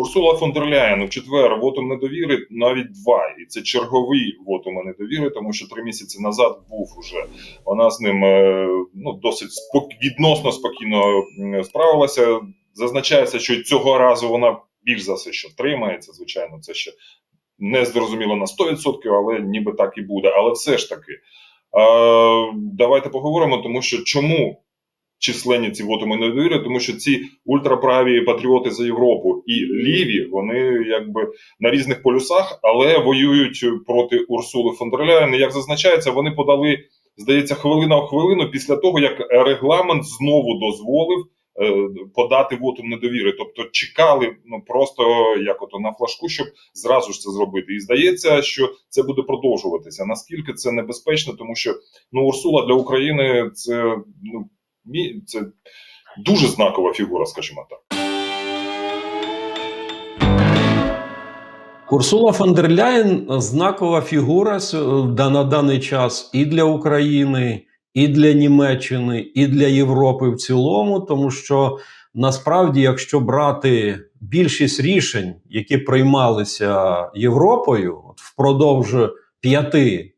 Урсула фон дер Ляєн у четвер вотум недовіри навіть два, і це черговий вотум недовіри, тому що три місяці назад був уже. Вона з ним е, ну досить спок... відносно спокійно справилася. Зазначається, що цього разу вона більш за все, що тримається. Звичайно, це ще не зрозуміло на 100%, але ніби так і буде. Але все ж таки, е, давайте поговоримо, тому що чому численні ці вотуми недовіри, тому що ці ультраправі патріоти за Європу і ліві, вони якби на різних полюсах, але воюють проти Урсули фон дер Ляєн. Як зазначається, вони подали, здається, хвилина в хвилину після того, як регламент знову дозволив. е, Подати вотум недовіри, тобто чекали ну просто як ото на флажку, щоб зразу ж це зробити. І здається, що це буде продовжуватися. Наскільки це небезпечно, тому що ну Урсула для України це ну це дуже знакова фігура, скажімо так. Урсула фон дер Ляєн знакова фігура на даний час і для України, і для Німеччини, і для Європи в цілому, тому що насправді, якщо брати більшість рішень, які приймалися Європою впродовж п'яти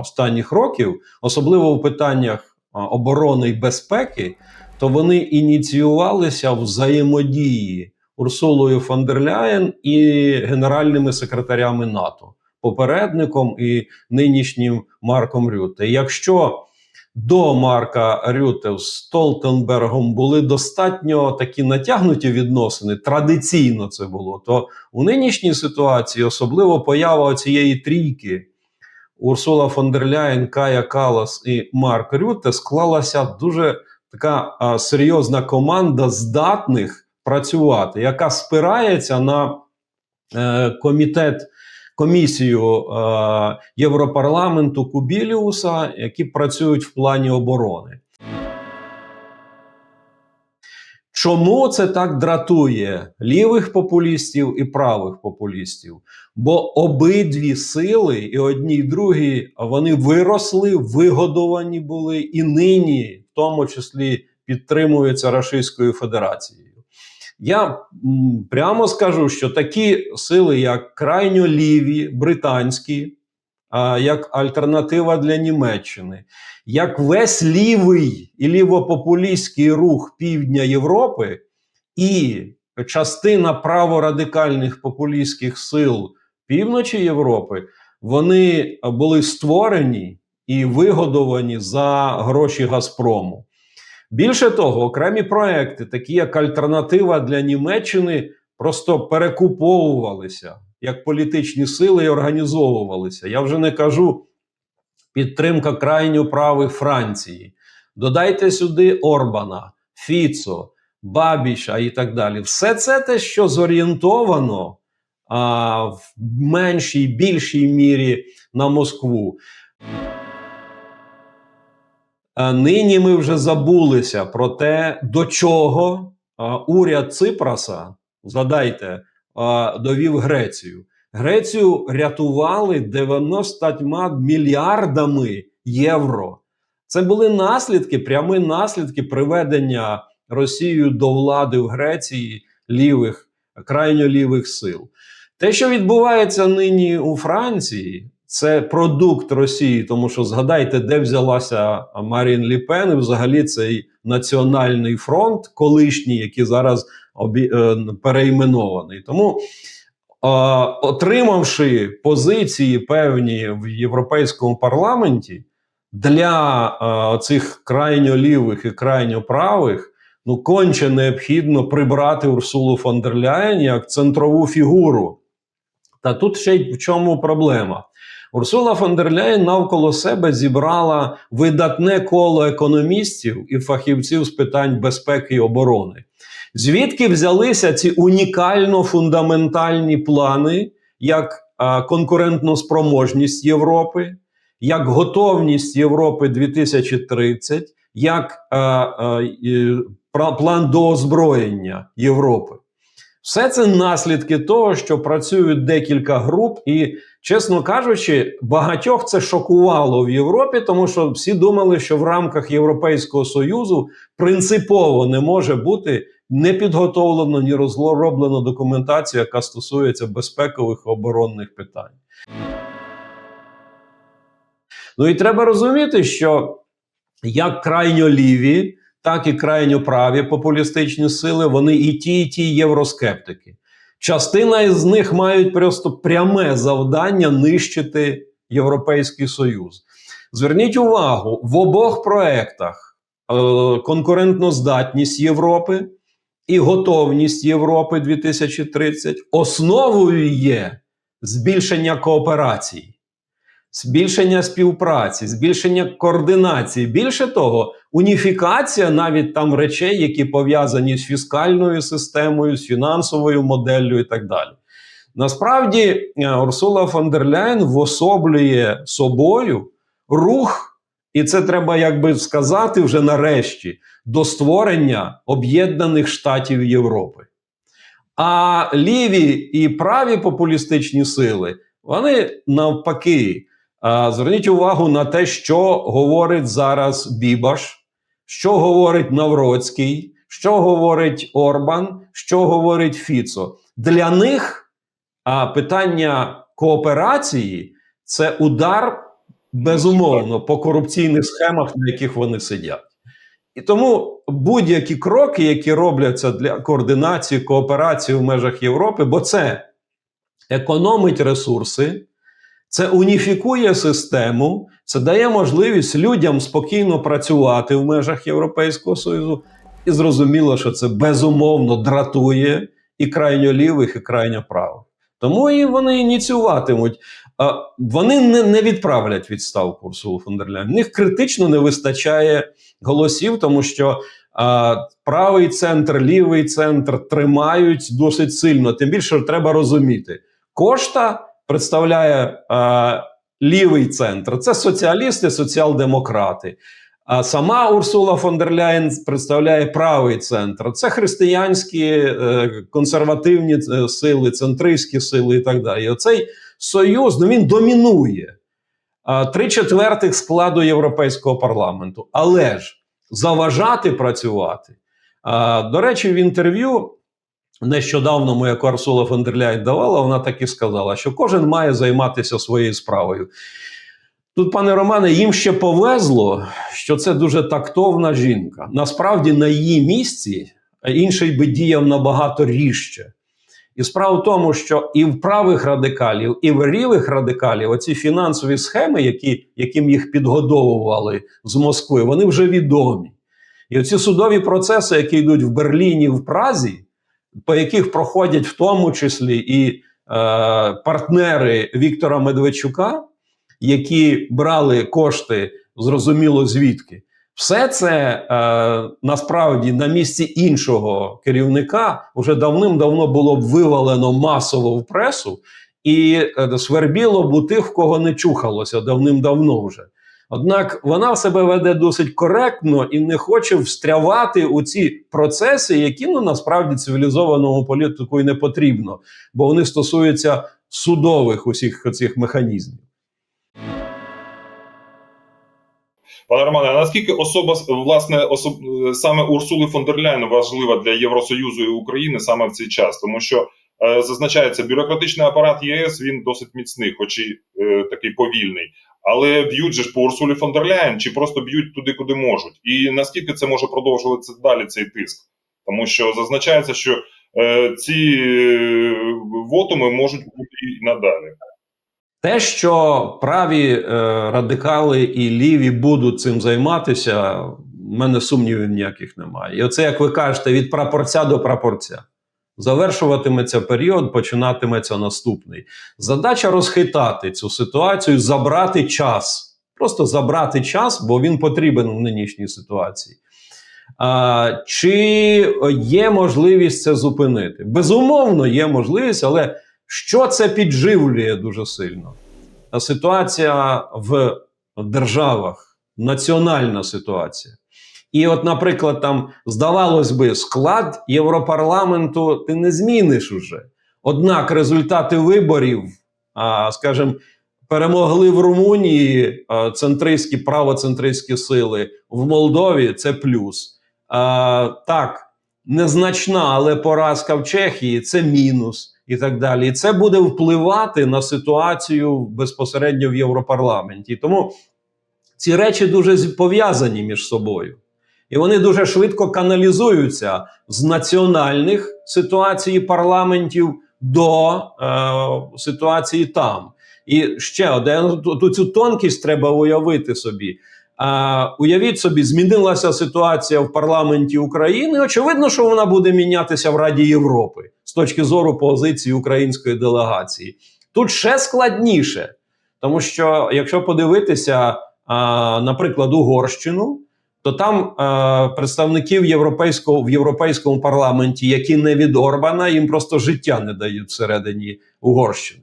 останніх років, особливо в питаннях оборони і безпеки, то вони ініціювалися взаємодії Урсулою фон дер Ляєн і генеральними секретарями НАТО, попередником і нинішнім Марком Рютте. Якщо до Марка Рютте з Столтенбергом були достатньо такі натягнуті відносини, традиційно це було, то у нинішній ситуації, особливо поява цієї трійки. Урсула фон дер Ляєн, Кая Калас і Марк Рюте склалася дуже така а, серйозна команда здатних працювати, яка спирається на е, комітет, комісію е, Європарламенту Кубіліуса, які працюють в плані оборони. Чому це так дратує лівих популістів і правих популістів? Бо обидві сили, і одні, і другі, вони виросли, вигодовані були, і нині, в тому числі, підтримуються Російською Федерацією. Я прямо скажу, що такі сили, як крайньо ліві, британські, як альтернатива для Німеччини, як весь лівий і лівопопулістський рух півдня Європи і частина праворадикальних популістських сил півночі Європи, вони були створені і вигодовані за гроші Газпрому. Більше того, окремі проекти, такі як альтернатива для Німеччини, просто перекуповувалися як політичні сили і організовувалися. Я вже не кажу підтримка крайньо правих Франції. Додайте сюди Орбана, Фіцо, Бабіша і так далі. Все це те, що зорієнтовано а, в меншій, більшій мірі на Москву. А Нині ми вже забулися про те, до чого а, уряд Ципраса, згадайте, довів Грецію. Грецію рятували 90 мільярдами євро. Це були наслідки, прямі наслідки приведення Росією до влади в Греції лівих, крайньо лівих сил. Те, що відбувається нині у Франції, це продукт Росії, тому що згадайте, де взялася Марін Ліпен, і взагалі цей національний фронт, колишній, який зараз обі... е, переіменований. Тому, е, отримавши позиції певні в Європейському парламенті для е, цих крайньо лівих і крайньо правих, ну конче необхідно прибрати Урсулу фон дер Ляєн як центрову фігуру. Та тут ще й в чому проблема. Урсула фон дер Ляєн навколо себе зібрала видатне коло економістів і фахівців з питань безпеки і оборони. Звідки взялися ці унікально фундаментальні плани, як конкурентну спроможність Європи, як готовність Європи 2030, як а, і, план до озброєння Європи? Все це наслідки того, що працюють декілька груп, і, чесно кажучи, багатьох це шокувало в Європі, тому що всі думали, що в рамках Європейського Союзу принципово не може бути не підготовлено, ні розроблено документацію, яка стосується безпекових оборонних питань. Ну і треба розуміти, що як крайньо ліві, так і крайньо праві популістичні сили, вони і ті, і ті євроскептики. Частина із них мають просто пряме завдання нищити Європейський Союз. Зверніть увагу, в обох проектах е, конкурентноздатність Європи і готовність Європи 2030 основою є збільшення кооперації, збільшення співпраці, збільшення координації. Більше того, уніфікація навіть там речей, які пов'язані з фіскальною системою, з фінансовою моделлю і так далі. Насправді, е, Урсула фон дер Ляйн вособлює собою рух, і це треба якби сказати вже нарешті, до створення об'єднаних штатів Європи. А ліві і праві популістичні сили, вони навпаки. Зверніть увагу на те, що говорить зараз Бібаш, що говорить Навроцький, що говорить Орбан, що говорить Фіцо. Для них питання кооперації це удар безумовно по корупційних схемах, на яких вони сидять. І тому будь-які кроки, які робляться для координації кооперації в межах Європи, бо це економить ресурси, це уніфікує систему, це дає можливість людям спокійно працювати в межах Європейського Союзу. І зрозуміло, що це безумовно дратує і крайньо лівих, і крайньо правих. Тому і вони ініціюватимуть. Вони не, не відправлять відставку Урсулу фон дер. В них критично не вистачає голосів, тому що а, правий центр, лівий центр тримають досить сильно. Тим більше треба розуміти, кошта представляє а, лівий центр. Це соціалісти, соціал-демократи. А сама Урсула фон дер Ляйн представляє правий центр. Це християнські е, консервативні е, сили, центристські сили і так далі. Оцей союз ну, він домінує три четвертих складу Європейського парламенту. Але ж заважати працювати. До речі, в інтерв'ю нещодавно моя Урсула фон давала, вона так і сказала, що кожен має займатися своєю справою. Тут, пане Романе, їм ще повезло, що це дуже тактовна жінка. Насправді, на її місці інший би діяв набагато ріжче. І справа в тому, що і в правих радикалів, і в лівих радикалів оці фінансові схеми, які, яким їх підгодовували з Москви, вони вже відомі. І оці судові процеси, які йдуть в Берліні, в Празі, по яких проходять в тому числі і е, партнери Віктора Медведчука, які брали кошти, зрозуміло звідки. Все це е, насправді на місці іншого керівника вже давним-давно було б вивалено масово в пресу і е, свербіло б у тих, в кого не чухалося давним-давно вже. Однак вона себе веде досить коректно і не хоче встрявати у ці процеси, які ну насправді цивілізованому політику і не потрібно, бо вони стосуються судових усіх цих механізмів. Пане Романе, а наскільки особа власне особ... саме Урсули фон дер Ляйн важлива для Євросоюзу і України саме в цей час? Тому що е, зазначається, бюрократичний апарат ЄС він досить міцний, хоч і е, такий повільний. Але б'ють же ж по Урсулі фон дер Ляйн, чи просто б'ють туди, куди можуть. І наскільки це може продовжуватися далі цей тиск? Тому що зазначається, що е, ці е, вотуми можуть бути і надалі. Те, що праві е, радикали і ліві будуть цим займатися, в мене сумнівів ніяких немає. І оце, як ви кажете, від прапорця до прапорця. Завершуватиметься період, починатиметься наступний. Задача розхитати цю ситуацію, забрати час. Просто забрати час, бо він потрібен в нинішній ситуації. А, Чи є можливість це зупинити? Безумовно, є можливість, але що це підживлює дуже сильно? Ситуація в державах, національна ситуація. І, от, наприклад, там здавалось би, склад Європарламенту ти не зміниш уже. Однак результати виборів, скажімо, перемогли в Румунії центристські правоцентристські сили, в Молдові це плюс. Так, незначна, але поразка в Чехії це мінус і так далі. І це буде впливати на ситуацію безпосередньо в Європарламенті. Тому ці речі дуже пов'язані між собою. І вони дуже швидко каналізуються з національних ситуацій парламентів до е, ситуації там. І ще один ту цю тонкість треба уявити собі. А, уявіть собі, змінилася ситуація в парламенті України. Очевидно, що вона буде мінятися в Раді Європи точки зору позиції української делегації. Тут ще складніше, тому що якщо подивитися, наприклад, Угорщину, то там представників європейського в європейському парламенті, які не від Орбана, їм просто життя не дають всередині Угорщини.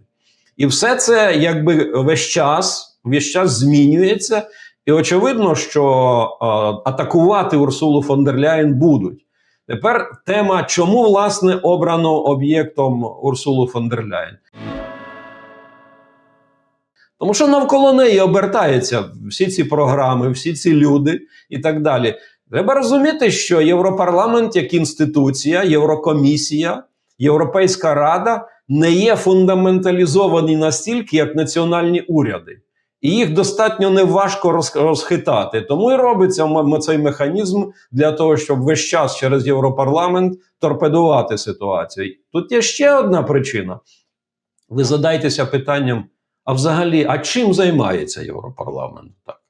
І все це якби весь час, весь час змінюється. І очевидно, що атакувати Урсулу фон дер Ляєн будуть. Тепер тема, чому власне обрано об'єктом Урсулу фон дер Ляєн? Тому що навколо неї обертаються всі ці програми, всі ці люди і так далі. Треба розуміти, що Європарламент як інституція, Єврокомісія, Європейська Рада не є фундаменталізовані настільки, як національні уряди. І їх достатньо неважко розхитати. Тому і робиться цей механізм для того, щоб весь час через Європарламент торпедувати ситуацію. Тут є ще одна причина. Ви задайтеся питанням: а взагалі, а чим займається Європарламент? Так.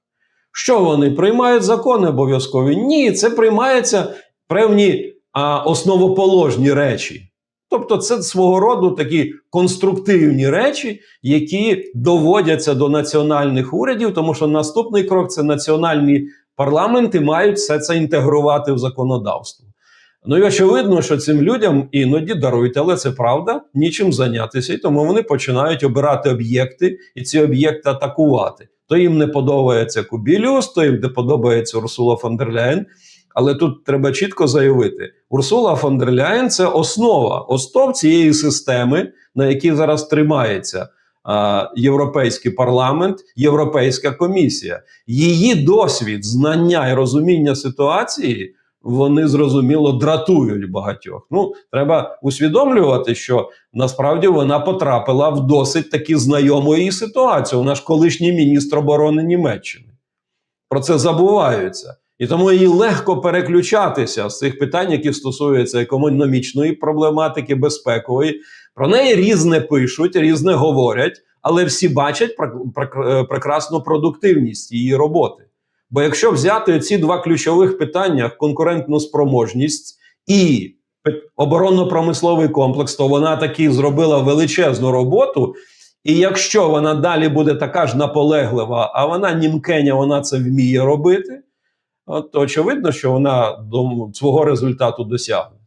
Що вони приймають закони обов'язкові? Ні, це приймаються певні а, основоположні речі. Тобто, це свого роду такі конструктивні речі, які доводяться до національних урядів, тому що наступний крок це національні парламенти мають все це інтегрувати в законодавство. Ну і очевидно, що цим людям іноді дарують, але це правда, нічим зайнятися, і тому вони починають обирати об'єкти і ці об'єкти атакувати. То їм не подобається Кубіліус, то їм не подобається Урсула фон дер Ляєн. Але тут треба чітко заявити: Урсула фон дер Ляєн – це основа, основ цієї системи, на якій зараз тримається Європейський парламент, Європейська комісія. Її досвід, знання і розуміння ситуації. Вони зрозуміло дратують багатьох. Ну треба усвідомлювати, що насправді вона потрапила в досить таки знайому її ситуацію. Вона ж колишній міністр оборони Німеччини. Про це забуваються. І тому їй легко переключатися з цих питань, які стосуються економічної проблематики, безпекової. Про неї різне пишуть, різне говорять, але всі бачать прек- прекрасну продуктивність її роботи. Бо якщо взяти ці два ключових питання: конкурентну спроможність і оборонно-промисловий комплекс, то вона таки зробила величезну роботу. І якщо вона далі буде така ж наполеглива, а вона німкеня, вона це вміє робити, то очевидно, що вона до свого результату досягне.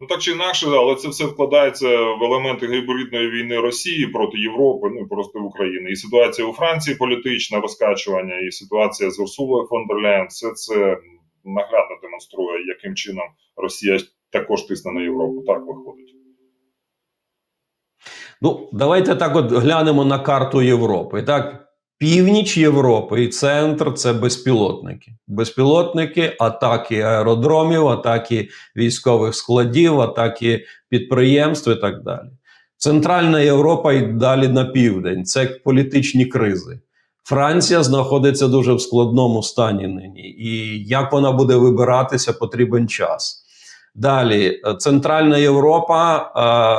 Ну так чи інакше, але це все вкладається в елементи гібридної війни Росії проти Європи, ну і просто України. І ситуація у Франції політична розкачування, і ситуація з Урсулою фон дер Ляєн, все це наглядно демонструє, яким чином Росія також тисне на Європу. Так виходить. Ну, давайте так от глянемо на карту Європи. Так, північ Європи і центр це безпілотники. Безпілотники, атаки аеродромів, атаки військових складів, атаки підприємств і так далі. Центральна Європа і далі на південь це політичні кризи. Франція знаходиться дуже в складному стані нині, і як вона буде вибиратися, потрібен час. Далі, е, Центральна Європа,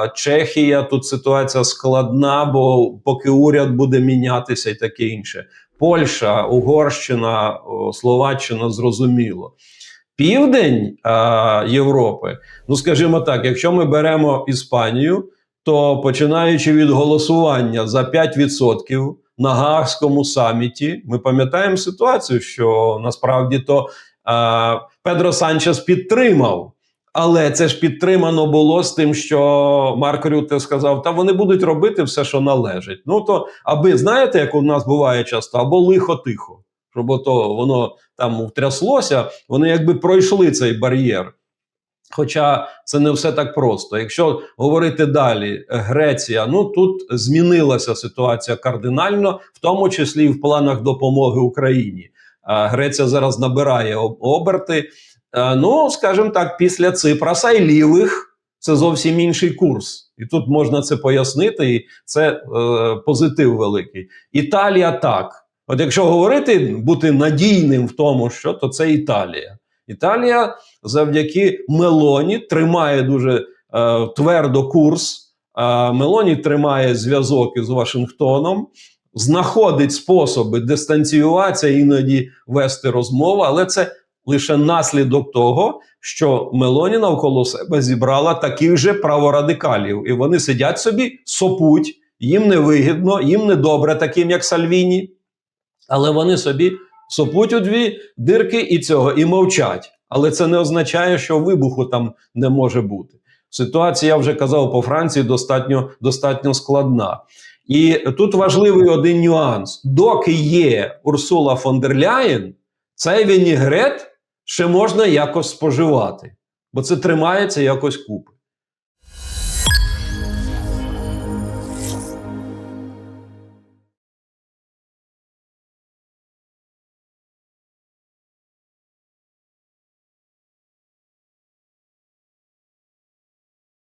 е, Чехія. Тут ситуація складна, бо поки уряд буде мінятися і таке інше. Польща, Угорщина, Словаччина зрозуміло. Південь е, Європи, ну скажімо так, якщо ми беремо Іспанію, то починаючи від голосування за 5% на Гаагському саміті, ми пам'ятаємо ситуацію, що насправді то е, Педро Санчес підтримав. Але це ж підтримано було з тим, що Марк Рюте сказав: та вони будуть робити все, що належить. Ну то аби знаєте, як у нас буває часто, або лихо-тихо, щоб ото воно там втряслося, вони якби пройшли цей бар'єр. Хоча це не все так просто. Якщо говорити далі, Греція, ну тут змінилася ситуація кардинально, в тому числі і в планах допомоги Україні. Греція зараз набирає оберти. Е, ну, скажімо так, після Ципраса і лівих це зовсім інший курс. І тут можна це пояснити, і це е, позитив великий. Італія так. От якщо говорити, бути надійним в тому, що то це Італія. Італія завдяки Мелоні тримає дуже е, твердо курс. Е, Мелоні тримає зв'язок із Вашингтоном, знаходить способи дистанціюватися, іноді вести розмову, але це лише наслідок того, що Мелоні навколо себе зібрала таких же праворадикалів, і вони сидять собі, сопуть, їм не вигідно, їм не добре, таким як Сальвіні, але вони собі сопуть у дві дирки і цього і мовчать. Але це не означає, що вибуху там не може бути. Ситуація, я вже казав, по Франції достатньо, достатньо складна. І тут важливий один нюанс: доки є Урсула фон дер Ляєн, цей вінігрет ще можна якось споживати, бо це тримається якось купи.